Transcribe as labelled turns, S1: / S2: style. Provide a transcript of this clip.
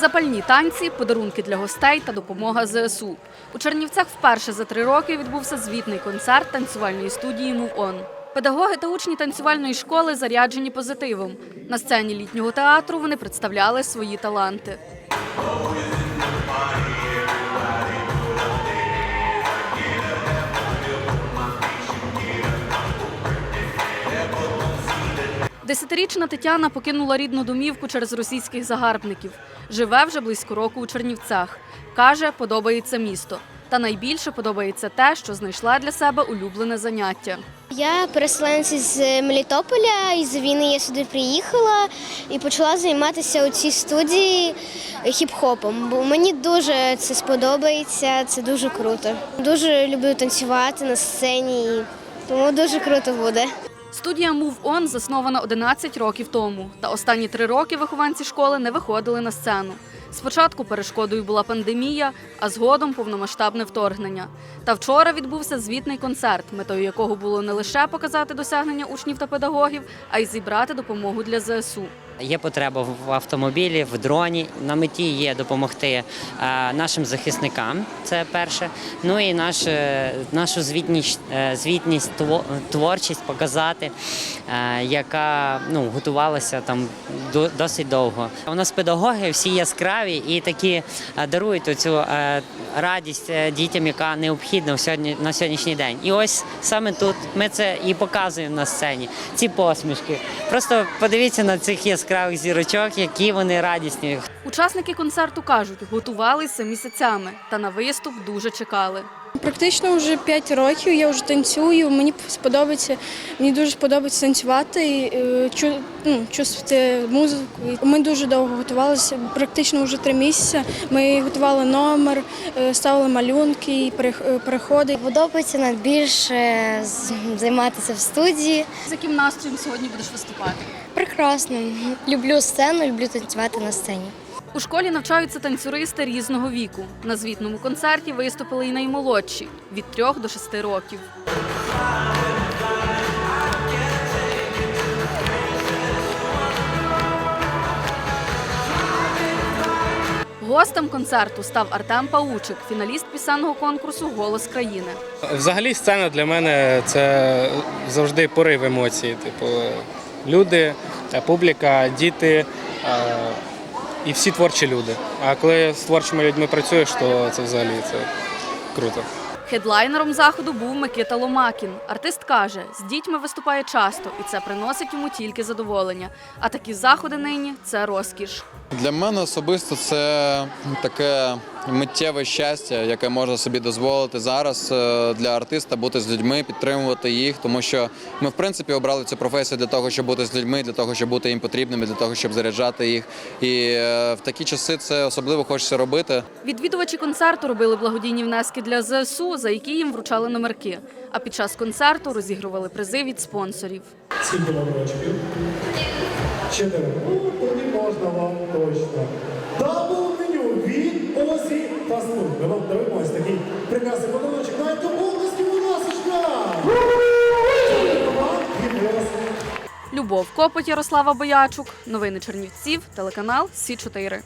S1: Запальні танці, подарунки для гостей та допомога ЗСУ. У Чернівцях вперше за три роки відбувся звітний концерт танцювальної студії Мувон On». Педагоги та учні танцювальної школи заряджені позитивом. На сцені літнього театру вони представляли свої таланти. Десятирічна Тетяна покинула рідну домівку через російських загарбників. Живе вже близько року у Чернівцях. Каже, подобається місто. Та найбільше подобається те, що знайшла для себе улюблене заняття.
S2: Я переселенець з Мелітополя, із війни я сюди приїхала і почала займатися у цій студії хіп-хопом, бо мені дуже це сподобається, це дуже круто. Дуже люблю танцювати на сцені, тому дуже круто буде.
S1: Студія Move On заснована 11 років тому, та останні три роки вихованці школи не виходили на сцену. Спочатку перешкодою була пандемія, а згодом повномасштабне вторгнення. Та вчора відбувся звітний концерт, метою якого було не лише показати досягнення учнів та педагогів, а й зібрати допомогу для ЗСУ.
S3: Є потреба в автомобілі, в дроні. На меті є допомогти е, нашим захисникам. Це перше. Ну і наш, е, нашу звітність, е, звітність творчість показати, яка ну, готувалася там до- досить довго. У нас педагоги всі яскраві і такі дарують оцю е, радість дітям, яка необхідна сьогодні, на сьогоднішній день. І ось саме тут ми це і показуємо на сцені. Ці посмішки. Просто подивіться на цих яскравих зірочок, які вони радісні.
S1: Учасники концерту кажуть, готувалися місяцями та на виступ дуже чекали.
S4: Практично вже 5 років я вже танцюю. Мені сподобається, мені дуже подобається танцювати, і, е, чу, ну, чувствувати музику. Ми дуже довго готувалися, практично вже три місяці. Ми готували номер, е, ставили малюнки, е, переходи.
S2: Подобається найбільше займатися в студії.
S1: З яким настроєм сьогодні будеш виступати?
S2: Прекрасно. Люблю сцену, люблю танцювати на сцені.
S1: У школі навчаються танцюристи різного віку. На звітному концерті виступили й наймолодші від 3 до 6 років. Гостем концерту став Артем Паучик, фіналіст пісенного конкурсу Голос країни.
S5: Взагалі сцена для мене це завжди порив емоцій. Типу, люди, публіка, діти і всі творчі люди. А коли з творчими людьми працюєш, то це взагалі це круто.
S1: Хедлайнером заходу був Микита Ломакін. Артист каже, з дітьми виступає часто, і це приносить йому тільки задоволення. А такі заходи нині це розкіш.
S6: Для мене особисто це таке миттєве щастя, яке можна собі дозволити зараз е, для артиста бути з людьми, підтримувати їх, тому що ми в принципі обрали цю професію для того, щоб бути з людьми, для того, щоб бути їм потрібними, для того, щоб заряджати їх. І е, в такі часи це особливо хочеться робити.
S1: Відвідувачі концерту робили благодійні внески для ЗСУ, за які їм вручали номерки. А під час концерту розігрували призи від спонсорів.
S7: Скільки вам рочків? Чотири. Ну, тоді можна вам точно. Дабл меню від Озі Фастфуд. Ми вам даруємо такий прекрасний подарунок. Навіть до будь у нас.
S1: Любов Копоть, Ярослава Боячук. Новини Чернівців, телеканал Сі 4